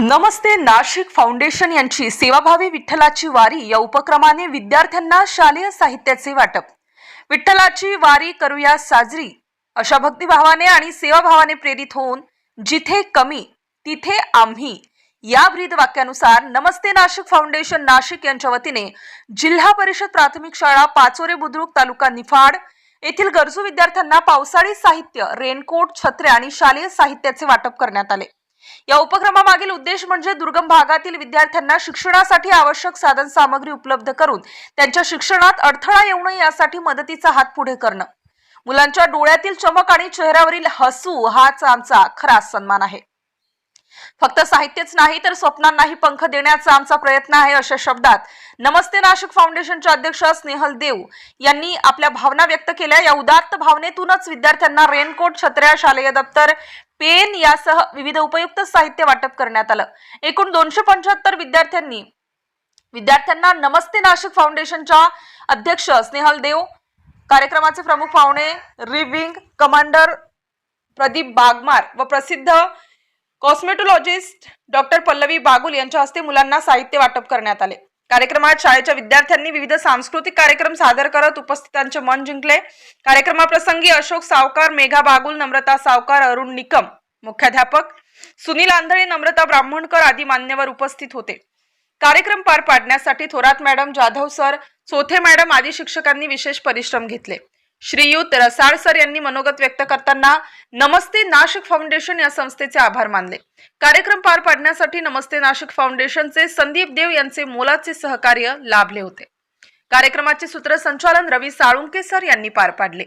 नमस्ते Nashik foundation यांची सेवाभावी विठ्ठलाची वारी या उपक्रमाने विद्यार्थ्यांना शालेय साहित्याचे वाटप. विठ्ठलाची वारी करूया साजरी अशा भक्तिभावाने आणि सेवाभावाने प्रेरित होऊन जिथे कमी तिथे आम्ही. या ब्रीद वाक्यानुसार नमस्ते नाशिक फाउंडेशन नाशिक यांच्या वतीने जिल्हा परिषद प्राथमिक शाळा पाचोरे बुद्रुक तालुका निफाड येथील गरजू विद्यार्थ्यांना पावसाळी साहित्य रेनकोट छत्रे आणि शालेय साहित्याचे वाटप करण्यात आले. या उपक्रमामागील उद्देश म्हणजे दुर्गम भागातील विद्यार्थ्यांना शिक्षणासाठी आवश्यक साधन सामग्री उपलब्ध करून त्यांच्या शिक्षणात अडथळा येऊ नये यासाठी मदतीचा हात पुढे करणं. मुलांच्या डोळ्यातील चमक आणि चेहऱ्यावरील हसू हाच आमचा खरा सन्मान आहे. फक्त साहित्यच नाही तर स्वप्नांनाही पंख देण्याचा आमचा प्रयत्न आहे अशा शब्दात. नमस्ते नाशिक फाउंडेशनच्या अध्यक्ष स्नेहल देव यांनी आपल्या भावना व्यक्त केल्या. या उदात्त भावनेतूनच विद्यार्थ्यांना रेनकोट छत्र्या शालेय दप्तर पेन यासह विविध उपयुक्त साहित्य वाटप करण्यात आलं. एकूण दोनशे पंच्याहत्तर विद्यार्थ्यांनी विद्यार्थ्यांना नमस्ते नाशिक फाउंडेशनच्या अध्यक्ष स्नेहल देव कार्यक्रमाचे प्रमुख पाहुणे रिविंग कमांडर प्रदीप बागमार व प्रसिद्ध कॉस्मेटोलॉजिस्ट डॉक्टर पल्लवी बागुल यांच्या हस्ते मुलांना साहित्य वाटप करण्यात आले. कार्यक्रमात शाळेच्या विद्यार्थ्यांनी विविध सांस्कृतिक कार्यक्रम सादर करत उपस्थितांचे मन जिंकले. कार्यक्रमाप्रसंगी अशोक सावकार मेघा बागुल नम्रता सावकार अरुण निकम मुख्याध्यापक सुनील आंधळे नम्रता ब्राह्मणकर आदी मान्यवर उपस्थित होते. कार्यक्रम पार पाडण्यासाठी Thorat madam Jadhav sir Chothe madam आदी शिक्षकांनी विशेष परिश्रम घेतले. श्रीयुत रसाळ सर यांनी मनोगत व्यक्त करताना नमस्ते नाशिक फाउंडेशन या संस्थेचे आभार मानले. कार्यक्रम पार पाडण्यासाठी नमस्ते नाशिक फाउंडेशनचे संदीप देव यांचे मोलाचे सहकार्य लाभले होते. कार्यक्रमाचे सूत्रसंचालन रवी साळुंके सर यांनी पार पाडले.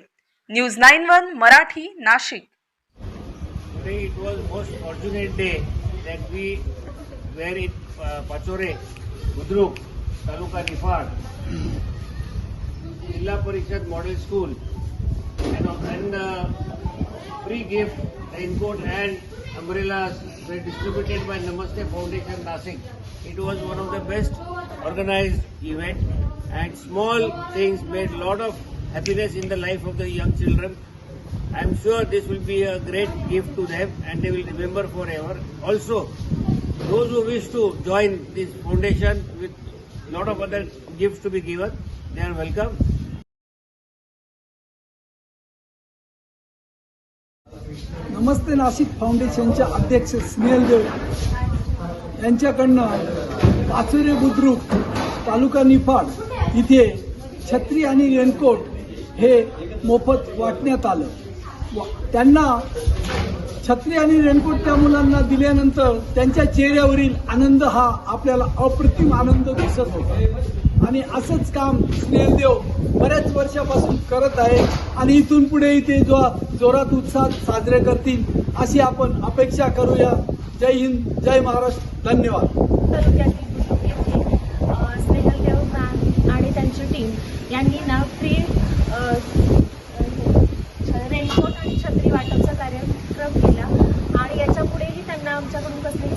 News nine one Marathi Nashik. It was most fortunate day that we were in uh, Pachore, Budruk, Taluka Jilla Parishad Model School, and, and uh, free gift, raincoat and umbrellas were distributed by Namaste Foundation Nasik. It was one of the best organized event and small things made lot of happiness in the life of the young children. I am sure this will be a great gift to them and they will remember forever. Also, those who wish to join this foundation with lot of other gifts to be given, they are welcome. Namaste Nashik फाउंडेशनचे अध्यक्ष स्नेहल देव. यांच्याकडनं पाचोरे बुद्रुक तालुका निफाड इथे छत्री आणि raincoat हे मोफत वाटण्यात आलं. वा- त्यांना छत्री आणि रेनकोट त्या मुलांना दिल्यानंतर त्यांच्या चेहऱ्यावरील आनंद हा आपल्याला अप्रतिम आनंद दिसत होता. आणि असंच काम स्नेहलदेव बऱ्याच वर्षापासून करत आहे आणि इथून पुढे इथे जो जोरात उत्साह साजरे करतील अशी आपण अपेक्षा करूया. जय हिंद जय महाराष्ट्र. धन्यवाद. आणि त्यांची टीम यांनी रेनकोट आणि छत्री वाटपचा कार्यक्रम केला. आणि याच्या पुढेही त्यांना आमच्याकडून कसले